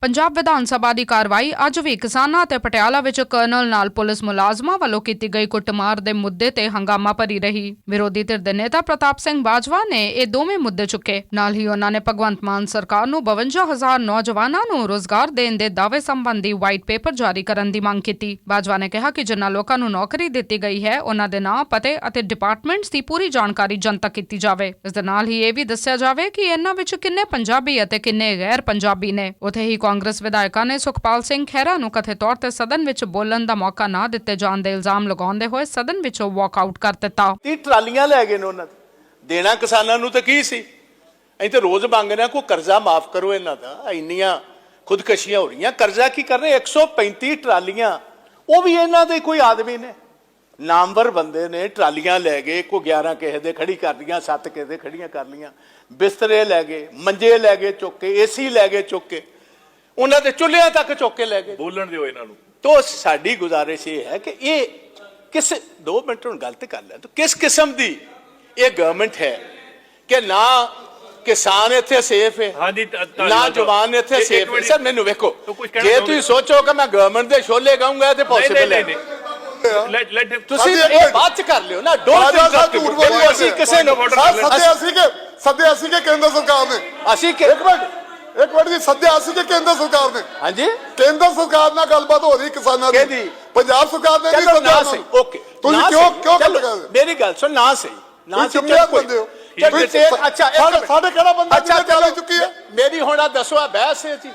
ਪੰਜਾਬ ਵਿਧਾਨ ਸਭਾ ਦੀ ਕਾਰਵਾਈ ਅੱਜ ਵੀ ਕਿਸਾਨਾਂ ਤੇ ਪਟਿਆਲਾ ਵਿੱਚ ਕਰਨਲ ਨਾਲ ਪੁਲਿਸ ਮੁਲਾਜ਼ਮਾਂ ਵੱਲੋਂ ਕੀਤੀ ਗਈ ਕੁੱਟਮਾਰ ਦੇ ਮੁੱਦੇ ਤੇ ਹੰਗਾਮਾ ਭਰੀ ਰਹੀ। ਵਿਰੋਧੀ ਧਿਰ ਦੇ ਨੇਤਾ ਪ੍ਰਤਾਪ ਸਿੰਘ ਬਾਜਵਾ ਨੇ ਇਹ ਦੋਵੇਂ ਮੁੱਦੇ ਚੁੱਕੇ। ਨਾਲ ਹੀ ਉਹਨਾਂ ਨੇ ਭਗਵੰਤ ਮਾਨ ਸਰਕਾਰ ਨੂੰ 52000 ਨੌਜਵਾਨਾਂ ਨੂੰ ਰੋਜ਼ਗਾਰ ਦੇਣ ਦੇ ਦਾਅਵੇ ਸੰਬੰਧੀ ਵਾਈਟ ਪੇਪਰ ਜਾਰੀ ਕਰਨ ਦੀ ਮੰਗ ਕੀਤੀ। ਬਾਜਵਾ ਨੇ ਕਿਹਾ ਕਿ ਜਿਨ੍ਹਾਂ ਲੋਕਾਂ ਨੂੰ ਨੌਕਰੀ ਦਿੱਤੀ ਗਈ ਹੈ, ਉਹਨਾਂ ਦੇ ਨਾਂ, ਪਤੇ ਅਤੇ ਡਿਪਾਰਟਮੈਂਟਸ ਦੀ ਪੂਰੀ ਜਾਣਕਾਰੀ ਜਨਤਕ ਕੀਤੀ ਜਾਵੇ। ਇਸ ਦੇ ਨਾਲ ਹੀ ਇਹ ਵੀ ਦੱਸਿਆ ਜਾਵੇ ਕਿ ਇਹਨਾਂ ਵਿੱਚ ਕਿੰਨੇ ਪੰਜਾਬੀ ਅਤੇ ਕਿੰਨੇ ਗੈਰ ਪੰਜਾਬੀ ਨੇ। ਉਥੇ ਹੀ ਕਾਂਗਰਸ ਵਿਧਾਇਕਾਂ ਨੇ ਸੁਖਪਾਲ ਸਿੰਘ ਖਹਿਰਾ ਨੂੰ ਕਥਿਤ ਤੌਰ ਤੇ ਸਦਨ ਵਿੱਚ ਬੋਲਣ ਦਾ ਮੌਕਾ ਨਾ ਦਿੱਤੇ ਜਾਣ ਦੇ ਇਲਜ਼ਾਮ ਲਗਾਉਂਦੇ ਹੋਏ ਸਦਨ ਵਿੱਚੋਂ ਵਾਕਆਊਟ ਕਰ ਦਿੱਤਾ। ਤੀਹ ਟਰਾਲੀਆਂ ਲੈ ਗਏ ਨੇ ਉਹਨਾਂ ਦੇਣਾ ਕਿਸਾਨਾਂ ਨੂੰ ਤਾਂ ਕੀ ਸੀ? ਅਸੀਂ ਤੇ ਰੋਜ਼ ਮੰਗਦੇ ਹਾਂ, ਕੋਈ ਕਰਜ਼ਾ ਮਾਫ ਕਰੋ ਇਹਨਾਂ ਦਾ। ਇੰਨੀਆਂ ਖੁਦਕਸ਼ੀਆਂ ਹੋ ਰਹੀਆਂ। ਕਰਜ਼ਾ ਕੀ ਕਰ ਰਹੇ? 135 ਟਰਾਲੀਆਂ। ਉਹ ਵੀ ਇਹਨਾਂ ਦੇ ਕੋਈ ਆਦਮੀ ਨੇ। ਨਾਮਵਰ ਬੰਦੇ ਨੇ, ਟਰਾਲੀਆਂ ਲੈ ਗਏ ਕੋ 11 ਕਿਸੇ ਦੇ ਖੜੀ ਕਰ ਲੀਆਂ 7 ਕਿਸੇ ਦੇ ਖੜੀਆਂ ਕਰ ਲੀਆਂ ਬਿਸਤਰੇ ਲੈ ਗਏ, ਮੰਜੇ ਲੈ ਗਏ ਚੁੱਕ ਕੇ, ਏਸੀ ਲੈ ਗਏ ਚੁੱਕ ਕੇ। ਉਹਨਾਂ ਦੇ ਚੁੱਲ੍ਹਿਆਂ ਤੱਕ ਚੁੱਕ ਕੇ ਲੈ ਗਏ ਬੋਲਣ ਦਿਓ ਇਹਨਾਂ ਨੂੰ ਤੋ ਸਾਡੀ ਗੁਜ਼ਾਰਿਸ਼ ਇਹ ਹੈ ਕਿ ਇਹ ਕਿਸ 2 ਮਿੰਟ ਹੁਣ ਗਲਤ ਕਰ ਲੈ ਤੋ ਕਿਸ ਕਿਸਮ ਦੀ ਇਹ ਗਵਰਨਮੈਂਟ ਹੈ ਕਿ ਨਾ ਕਿਸਾਨ ਇੱਥੇ ਸੇਫ ਹੈ ਹਾਂਜੀ। ਨਾ ਜਵਾਨ ਇੱਥੇ ਸੇਫ ਹੈ। ਸਰ ਮੈਨੂੰ ਵੇਖੋ ਜੇ? ਤੁਸੀਂ ਸੋਚੋ ਕਿ ਮੈਂ ਗਵਰਨਮੈਂਟ ਦੇ ਛੋਲੇ ਗਾਉਂਗਾ ਤੇ ਪੋਸੀਬਲ ਨਹੀਂ ਹੈ ਨਹੀਂ ਲੈਟ ਲੈਟ ਤੁਸੀਂ ਇਹ। ਬਾਅਦ ਚ ਕਰ ਲਿਓ ਨਾ ਸਾਹਿਬ ਝੂਠ ਬੋਲੀ ਅਸੀਂ। ਕਿਸੇ ਨੂੰ ਸਰ ਸੱਦਿਆ ਸੀ ਕਿ ਸੱਦਿਆ ਸੀ ਕਿ ਕੇਂਦਰ ਸਰਕਾਰ ਨੇ ਅਸੀਂ ਕਿ ਇੱਕ ਮਿੰਟ ਇੱਕ ਮਿੰਟ ਜੀ ਸੱਦਿਆ ਸੀ ਕਿ ਕੇਂਦਰ ਸਰਕਾਰ ਨੇ ਹਾਂਜੀ ਕੇਂਦਰ ਸਰਕਾਰ ਨਾਲ ਗੱਲਬਾਤ ਹੋ ਰਹੀ ਕਿਸਾਨਾਂ ਦੀ ਕਿਹਦੀ? ਪੰਜਾਬ ਸਰਕਾਰ ਨੇ ਨਹੀਂ ਚਲੋ ਸੱਦਿਆ ਨਾ ਸਹੀ। ਓਕੇ ਤੁਸੀਂ ਨਾ ਕਿਉਂ ਸਹੀ। ਕਿਉਂ ਚਲੋ, ਗੱਲ ਕਰਦੇ ਮੇਰੀ ਗੱਲ ਸੁਣ ਨਾ ਸਹੀ ਨਾ ਤੁਸੀਂ ਸਹੀ, ਚੁੰਮਿਆ ਚੱਲ ਕੋਈ- ਬੰਦੇ ਹੋ। ਚੱਲ ਤੁਸੀਂ ਅੱਛਾ ਇੱਕ ਸਾਡੇ- ਮਿੰਟ। ਸਾਡੇ ਕਿਹੜਾ ਬੰਦਾ ਅੱਛਾ ਚਲੋ ਚੱਲ ਚੁੱਕੀ ਹੈ? ਮੇਰੀ ਹੁਣ ਆ ਦੱਸੋ ਆ ਬਹਿਸ ਹੈ ਜੀ